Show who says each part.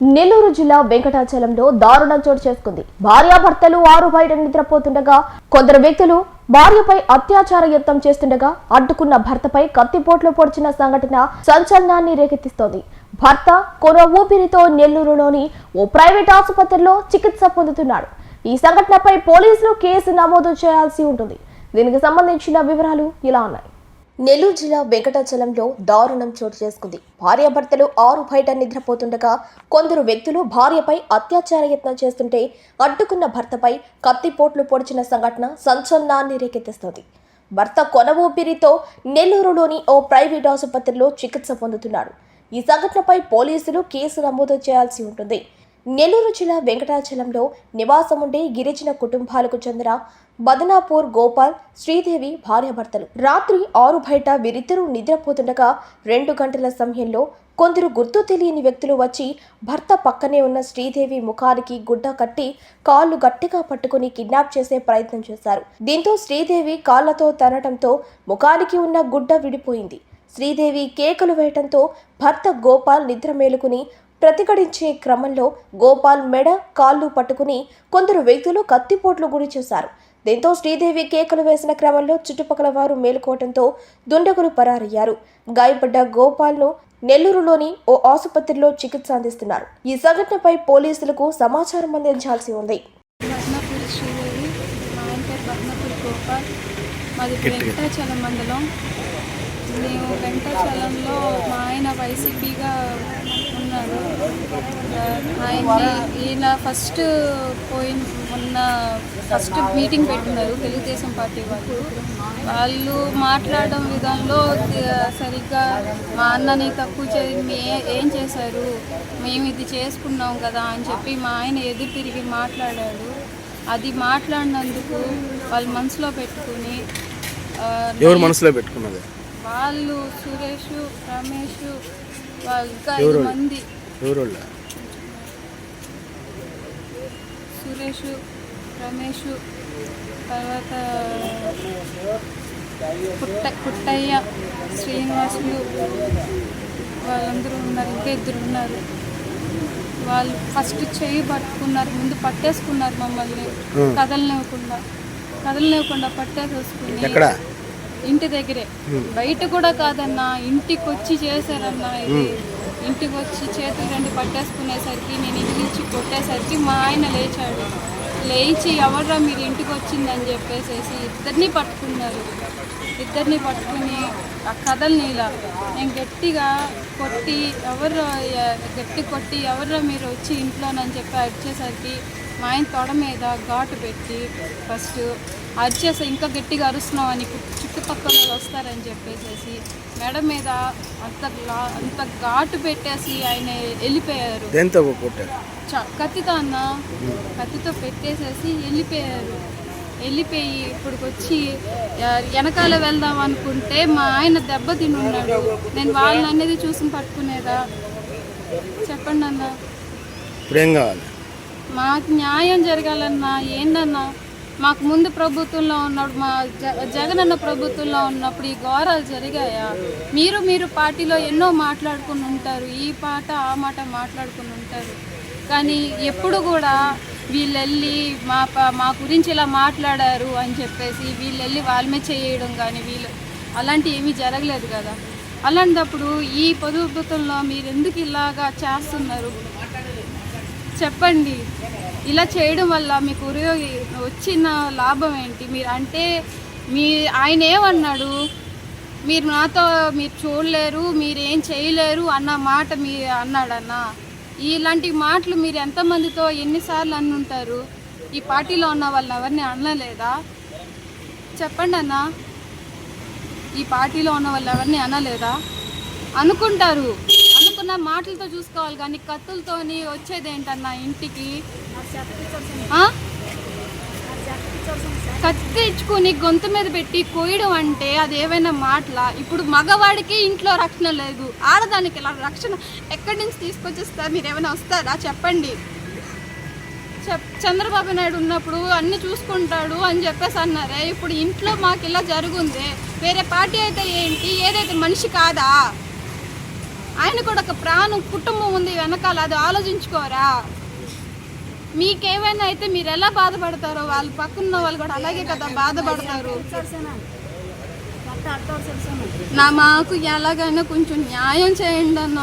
Speaker 1: నెల్లూరు జిల్లా వెంకటాచలంలో దారుణం చోటు చేసుకుంది. భార్యాభర్తలు ఆరు బయట నిద్రపోతుండగా కొందరు వ్యక్తులు భార్యపై అత్యాచార యత్నం చేస్తుండగా అడ్డుకున్న భర్తపై కత్తిపోట్లు పొడిచిన సంఘటన సంచలనాన్ని రేకెత్తిస్తోంది. భర్త కొన ఊపిరితో నెల్లూరులోని ఓ ప్రైవేట్ ఆసుపత్రిలో చికిత్స పొందుతున్నాడు. ఈ సంఘటనపై పోలీసులు కేసు నమోదు చేయాల్సి ఉంటుంది. దీనికి సంబంధించిన వివరాలు ఇలా ఉన్నాయి. నెల్లూరు జిల్లా వెంకటాచలంలో దారుణం చోటు చేసుకుంది. భార్యాభర్తలు ఆరు బయట నిద్రపోతుండగా కొందరు వ్యక్తులు భార్యపై అత్యాచార యత్నం చేస్తుంటే అడ్డుకున్న భర్తపై కత్తిపోట్లు పొడిచిన సంఘటన సంచలనాన్ని రేకెత్తిస్తోంది. భర్త కొన ఊపిరితో నెల్లూరులోని ఓ ప్రైవేట్ ఆసుపత్రిలో చికిత్స పొందుతున్నాడు. ఈ సంఘటనపై పోలీసులు కేసు నమోదు చేయాల్సి ఉంటుంది. నెల్లూరు జిల్లా వెంకటాచలంలో నివాసం ఉండే గిరిజన కుటుంబాలకు చెందిన బదనాపూర్ గోపాల్ శ్రీదేవి భార్యాభర్తలు. రాత్రి ఆరు బయట వీరిద్దరూ నిద్రపోతుండగా రెండు గంటల సమయంలో కొందరు గుర్తు తెలియని వ్యక్తులు వచ్చి భర్త పక్కనే ఉన్న శ్రీదేవి ముఖానికి గుడ్డ కట్టి కాళ్ళు గట్టిగా పట్టుకుని కిడ్నాప్ చేసే ప్రయత్నం చేశారు. దీంతో శ్రీదేవి కాళ్ళతో తనటంతో ముఖానికి ఉన్న గుడ్డ విడిపోయింది. శ్రీదేవి కేకలు వేయటంతో భర్త గోపాల్ నిద్ర మేలుకుని ప్రతిఘటించే క్రమంలో గోపాల్ మెడ కాళ్ళు పట్టుకుని కొందరు వ్యక్తులు కత్తిపోట్లు గురి చేశారు. దీంతో శ్రీదేవి కేకలు వేసిన క్రమంలో చుట్టుపక్కల వారు మేలుకోవడంతో దుండగులు పరారయ్యారు. గాయపడ్డ గోపాల్ను నెల్లూరులోని ఓ ఆసుపత్రిలో చికిత్స అందిస్తున్నారు. ఈ సంఘటనపై పోలీసులకు సమాచారం అందించాల్సి ఉంది.
Speaker 2: మాది వెంకటాచలం మండలం. మేము వెంకటాచలంలో మా ఆయన వైసీపీగా ఆ, ఆయన్ని ఈయన ఫస్ట్ పోయిన మొన్న ఫస్ట్ మీటింగ్ పెట్టినారు తెలుగుదేశం పార్టీ వాళ్ళు. వాళ్ళు మాట్లాడడం విధానంలో ఆ, సరిగ్గా మా అన్నని తక్కువ మీ ఏం చేశారు? మేము ఇది చేసుకున్నాం కదా అని చెప్పి మా ఆయన ఎదురు తిరిగి మాట్లాడాడు. అది మాట్లాడినందుకు వాళ్ళు మనసులో పెట్టుకుని
Speaker 3: ఎవరు మనసులో పెట్టుకున్నది?
Speaker 2: వాళ్ళు సురేష్ రమేష్ ఇంకా ఐదు మంది? సురేష్ రమేష్ తర్వాత పుట్ట పుట్టయ్య శ్రీనివాసులు వాళ్ళందరూ ఉన్నారు ఇంకా ఇద్దరు ఉన్నారు. వాళ్ళు ఫస్ట్ చెయ్యి పట్టుకున్నారు ముందు పట్టేసుకున్నారు మమ్మల్ని. కదలనివ్వకుండా కదలనివ్వకుండా పట్టేసేసుకుని ఇంటి దగ్గరే. బయట కూడా కాదన్నా ఇంటికి వచ్చి చేశారన్నా ఇది. ఇంటికి వచ్చి చేతులు రెండు పట్టేసుకునేసరికి నేను ఇంటి నుంచి కొట్టేసరికి మా ఆయన లేచాడు. లేచి ఎవర్రా మీరు ఇంటికి వచ్చిందని చెప్పేసేసి ఇద్దరిని పట్టుకున్నారు. ఇద్దరిని పట్టుకుని ఆ కథల్ని ఇలా నేను గట్టిగా కొట్టి ఎవరు గట్టి కొట్టి ఎవరు మీరు వచ్చి ఇంట్లోనని చెప్పి అరిచేసరికి మా ఆయన తొడ మీద ఘాటు పెట్టి ఫస్ట్ అరిచేసి ఇంకా గట్టిగా అరుస్తున్నావు అని చుట్టుపక్కల వస్తారని చెప్పేసేసి మెడ మీద అంత అంత ఘాటు పెట్టేసి ఆయన వెళ్ళిపోయారు. కత్తితో అన్న. కత్తితో పెట్టేసేసి వెళ్ళిపోయారు. వెళ్ళిపోయి ఇప్పటికి వచ్చి వెనకాల వెళ్దాం అనుకుంటే మా ఆయన దెబ్బ తిని ఉన్నాడు నేను వాళ్ళని అనేది చూసి పట్టుకునేదా? చెప్పండి అన్న
Speaker 3: ఇప్పుడు ఏం కావాలి.
Speaker 2: మాకు న్యాయం జరగాలన్నా ఏందన్నా మాకు ముందు ప్రభుత్వంలో ఉన్నప్పుడు మా జ జగనన్న ప్రభుత్వంలో ఉన్నప్పుడు ఈ ఘోరాలు జరిగాయా? మీరు మీరు పార్టీలో ఎన్నో మాట్లాడుకుని ఉంటారు ఈ పాట ఆ మాట మాట్లాడుకుని ఉంటారు. కానీ ఎప్పుడు కూడా వీళ్ళు వెళ్ళి మా మా గురించి ఇలా మాట్లాడారు అని చెప్పేసి వీళ్ళు వెళ్ళి చేయడం కానీ వీళ్ళు అలాంటి ఏమీ జరగలేదు కదా? అలాంటప్పుడు ఈ పొదుపుతంలో మీరు ఎందుకు ఇలాగా చేస్తున్నారు? చెప్పండి. ఇలా చేయడం వల్ల మీకు ఉపయోగి వచ్చిన లాభం ఏంటి? మీరు అంటే మీ ఆయన ఏమన్నాడు? మీరు నాతో మీరు చూడలేరు మీరు ఏం చేయలేరు అన్న మాట మీ అన్నాడన్న. ఇలాంటి మాటలు మీరు ఎంతమందితో ఎన్నిసార్లు అన్నుంటారు? ఈ పార్టీలో ఉన్న వాళ్ళని ఎవరిని అనలేదా చెప్పండి అన్న. ఈ పార్టీలో ఉన్న వాళ్ళు ఎవరిని అనలేదా అనుకుంటారు. అన్న మాటలతో చూసుకోవాలి కానీ కత్తులతోని వచ్చేది ఏంటన్నా ఇంటికి? ఆ? కత్తి ఇచ్చుకొని గొంతు మీద పెట్టి కోయడం అంటే అది ఏవైనా మాటల? ఇప్పుడు మగవాడికి ఇంట్లో రక్షణ లేదు. ఆడదానికి ఇలా రక్షణ? ఎక్కడి నుంచి తీసుకొచ్చిస్తారు? మీరు ఏమైనా వస్తారా? చెప్పండి. చెప్ చంద్రబాబు నాయుడు ఉన్నప్పుడు అన్ని చూసుకుంటాడు అని చెప్పేసి అన్నారే. ఇప్పుడు ఇంట్లో మాకు ఇలా జరుగుంది. వేరే పార్టీ అయితే ఏంటి? ఏదైతే మనిషి కాదా? ఆయన కూడా ఒక ప్రాణం కుటుంబం ఉంది వెనకాల అది ఆలోచించుకోరా. మీకేమైనా అయితే మీరు ఎలా బాధపడతారో వాళ్ళ పక్కన వాళ్ళు కూడా అలాగే కదా బాధపడతారు. నా మాకు ఎలాగైనా కొంచెం న్యాయం చేయండి అన్న.